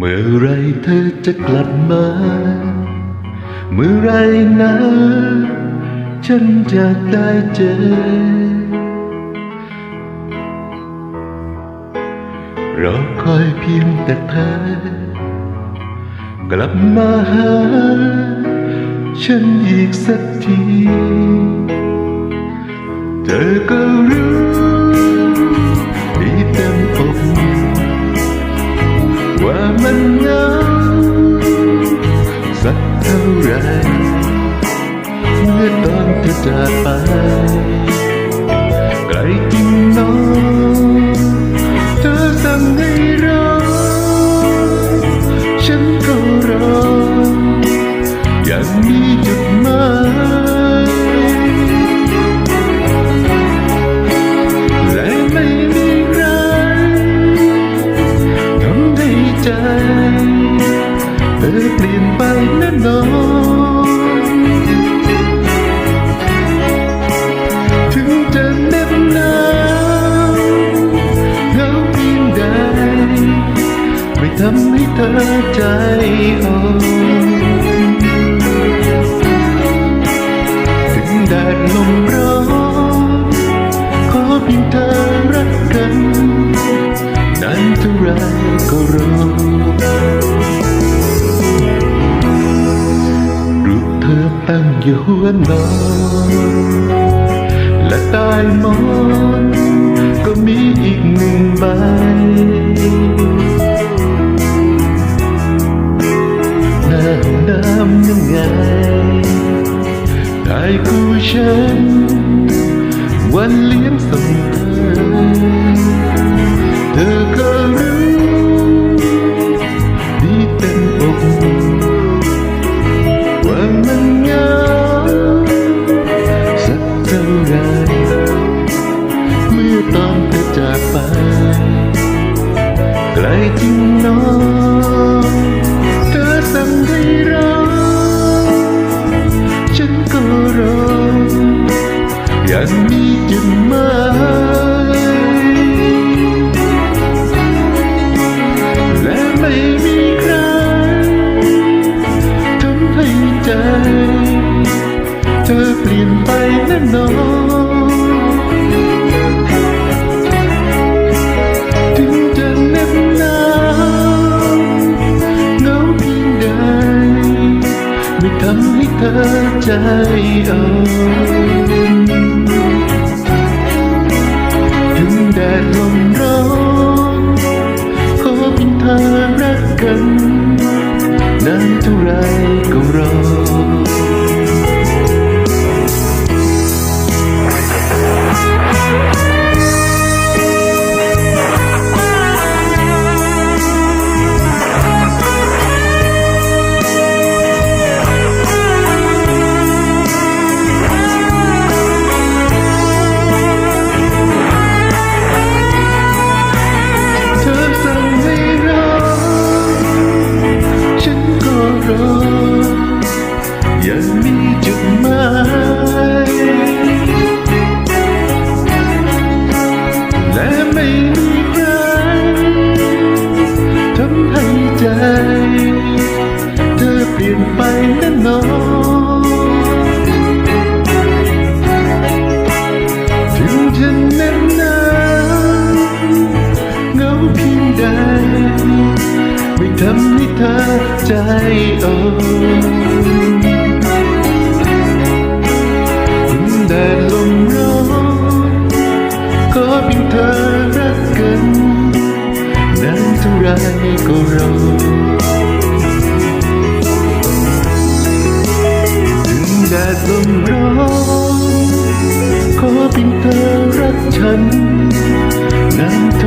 เมื่อไรเธอจะกลับมา เมื่อไรนะ ฉันจะได้เจอรอคอยเพียงแต่เธอ กลับมาหา ฉันอีกสักที เธอก็รู้ เหงาสักเท่าไรเมื่อตอนเธอจากไปไกลจริงน้องเธอสั่งให้รอฉันก็รออย่างมีจุดหมาย ก็รอรูปเธอตั้งอยู่หัวนอนและใต้หมอนก็มีอีกหนึ่งใบหน้าห้องน้ำยังไงได้คู่ฉัน น้องเธอสั่งให้รอฉันก็รออย่างมีจุดหมและไม่มีใครทำให้ใจ เธอเปลี่ยนไปแน่นอน อ่ ใด ไม่ทำให้เธอใจอ่อนแดดลมร้อนขอเพียงเธอรักกันนานเท่าไรก็รอถึงแดดลมร้อนขอเพียงเธอรักฉัน นา